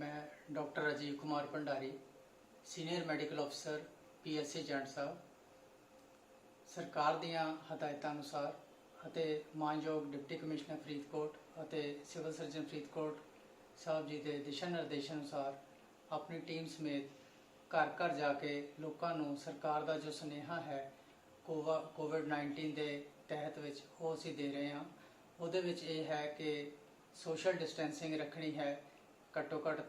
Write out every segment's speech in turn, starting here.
ਮੈਂ doctor Rajiv Kumar Bhandari, senior medical ਅਫਸਰ PSC Jand Sahib. ਸਰਕਾਰ ਦੀਆਂ ਹਦਾਇਤਾਂ ਅਨੁਸਾਰ ਅਤੇ ਮਾਨਯੋਗ ਡਿਪਟੀ ਕਮਿਸ਼ਨਰ ਫਰੀਦਕੋਟ ਅਤੇ ਸਿਵਲ ਸਰਜਨ ਫਰੀਦਕੋਟ ਸਾਹਿਬ ਜੀ ਦੇ ਦਿਸ਼ਾ ਨਿਰਦੇਸ਼ਾਂ ਅਨੁਸਾਰ ਆਪਣੀ ਟੀਮ ਸਮੇਤ ਘਰ ਘਰ ਜਾ ਕੇ ਲੋਕਾਂ ਨੂੰ ਸਰਕਾਰ ਦਾ ਜੋ ਸੁਨੇਹਾ ਹੈ, ਕੋਵਾ- ਕੋਵਿਡ-19 ਦੇ ਤਹਿਤ ਵਿੱਚ ਉਹ ਅਸੀਂ ਦੇ ਰਹੇ ਹਾਂ। ਉਹਦੇ ਵਿੱਚ ਇਹ ਹੈ ਕਿ ਸੋਸ਼ਲ ਡਿਸਟੈਂਸਿੰਗ ਰੱਖਣੀ ਹੈ ਘੱਟੋ ਘੱਟ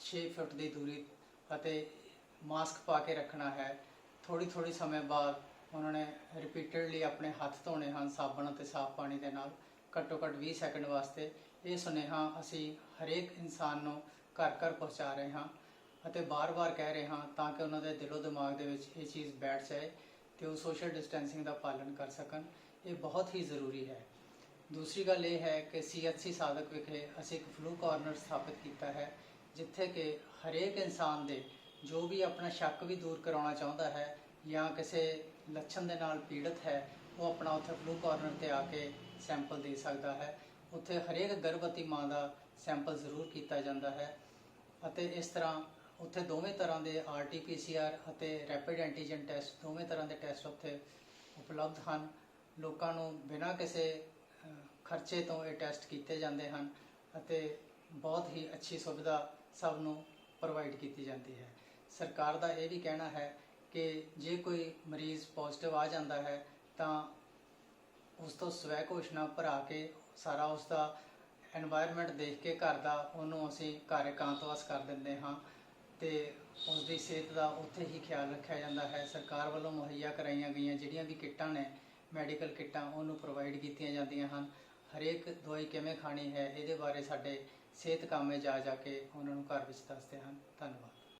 6 ਫੁੱਟ ਦੀ ਦੂਰੀ ਅਤੇ ਮਾਸਕ ਪਾ ਕੇ ਰੱਖਣਾ ਹੈ। ਥੋੜੀ ਥੋੜੀ ਸਮੇਂ ਬਾਅਦ ਉਹਨਾਂ ਨੇ ਰਿਪੀਟਡਲੀ ਆਪਣੇ ਹੱਥ ਧੋਣੇ ਹਨ ਸਾਬਣ ਅਤੇ ਸਾਫ਼ ਪਾਣੀ ਦੇ ਨਾਲ। ਘੱਟੋ ਘੱਟ 20 ਸੈਕਿੰਡ ਵਾਸਤੇ ਇਹ ਸੁਨੇਹਾ ਅਸੀਂ ਹਰੇਕ ਇਨਸਾਨ ਨੂੰ ਘਰ ਘਰ ਪਹੁੰਚਾ ਰਹੇ ਹਾਂ ਅਤੇ ਬਾਰ-ਬਾਰ ਕਹਿ ਰਹੇ ਹਾਂ ਤਾਂ ਕਿ ਉਹਨਾਂ ਦੇ ਦਿਲੋਂ ਦਿਮਾਗ ਦੇ ਵਿੱਚ ਇਹ ਚੀਜ਼ ਬੈਠ ਜਾਏ ਤੇ ਉਹ ਸੋਸ਼ਲ ਡਿਸਟੈਂਸਿੰਗ ਦਾ ਪਾਲਣ ਕਰ ਸਕਣ। ਇਹ ਬਹੁਤ ਹੀ ਜ਼ਰੂਰੀ ਹੈ। ਦੂਸਰੀ ਗੱਲ ਇਹ ਹੈ ਕਿ ਸੀਐਚਸੀ ਸਾਧਕ ਵਿਖੇ ਅਸੀਂ ਇੱਕ ਫਲੂ ਕਾਰਨਰ ਸਥਾਪਿਤ ਕੀਤਾ ਹੈ, ਜਿੱਥੇ ਕਿ ਹਰੇਕ ਇਨਸਾਨ ਦੇ ਜੋ ਵੀ ਆਪਣਾ ਸ਼ੱਕ ਵੀ ਦੂਰ ਕਰਾਉਣਾ ਚਾਹੁੰਦਾ ਹੈ ਜਾਂ ਕਿਸੇ ਲੱਛਣ ਦੇ ਨਾਲ ਪੀੜਤ ਹੈ, ਉਹ ਆਪਣਾ ਉੱਥੇ ਫਲੂ ਕਾਰਨਰ ਤੇ ਆ ਕੇ ਸੈਂਪਲ ਦੇ ਸਕਦਾ ਹੈ। ਉੱਥੇ ਹਰੇਕ ਗਰਭਵਤੀ ਮਾਂ ਦਾ ਸੈਂਪਲ ਜ਼ਰੂਰ ਕੀਤਾ ਜਾਂਦਾ ਹੈ ਅਤੇ ਇਸ ਤਰ੍ਹਾਂ ਉੱਥੇ ਦੋਵੇਂ ਤਰ੍ਹਾਂ ਦੇ ਆਰਟੀਪੀਸੀਆਰ ਅਤੇ ਰੈਪਿਡ ਐਂਟੀਜਨ ਟੈਸਟ ਦੋਵੇਂ ਤਰ੍ਹਾਂ ਦੇ ਟੈਸਟ ਉੱਥੇ ਉਪਲਬਧ ਹਨ। ਲੋਕਾਂ ਨੂੰ ਬਿਨਾਂ ਕਿਸੇ ਖਰਚੇ ਤੋਂ ਇਹ ਟੈਸਟ ਕੀਤੇ ਜਾਂਦੇ ਹਨ ਅਤੇ ਬਹੁਤ ਹੀ ਅੱਛੀ ਸੁਵਿਧਾ ਸਭ ਨੂੰ ਪ੍ਰੋਵਾਈਡ ਕੀਤੀ ਜਾਂਦੀ ਹੈ। ਸਰਕਾਰ ਦਾ ਇਹ ਵੀ ਕਹਿਣਾ ਹੈ ਕਿ ਜੇ ਕੋਈ ਮਰੀਜ਼ ਪੋਜ਼ੀਟਿਵ ਆ ਜਾਂਦਾ ਹੈ ਤਾਂ ਉਸ ਤੋਂ ਸਵੈ ਘੋਸ਼ਣਾ ਭਰਾ ਕੇ ਸਾਰਾ ਉਸ ਦਾ এনवायरमेंट ਦੇਖ ਕੇ ਘਰ ਦਾ ਉਹਨੂੰ ਅਸੀਂ ਘਰ ਇਕਾਂਤਵਾਸ ਕਰ ਦਿੰਦੇ ਹਾਂ ਅਤੇ ਉਸ ਦੀ ਸਿਹਤ ਦਾ ਉੱਥੇ ਹੀ ਖਿਆਲ ਰੱਖਿਆ ਜਾਂਦਾ ਹੈ। ਸਰਕਾਰ ਵੱਲੋਂ ਮੁਹੱਈਆ ਕਰਵਾਈਆਂ ਗਈਆਂ ਜਿਹੜੀਆਂ ਵੀ ਕਿੱਟਾਂ ਨੇ ਮੈਡੀਕਲ ਕਿੱਟਾਂ ਉਹਨੂੰ ਪ੍ਰੋਵਾਈਡ ਕੀਤੀਆਂ ਜਾਂਦੀਆਂ ਹਨ। ਹਰੇਕ ਦਵਾਈ ਕਿਵੇਂ ਖਾਣੀ ਹੈ, ਇਹਦੇ ਬਾਰੇ ਸਾਡੇ ਸਿਹਤ ਕਾਮੇ ਜਾ ਜਾ ਕੇ ਉਹਨਾਂ ਨੂੰ ਘਰ ਵਿੱਚ ਦੱਸਦੇ ਹਨ। ਧੰਨਵਾਦ।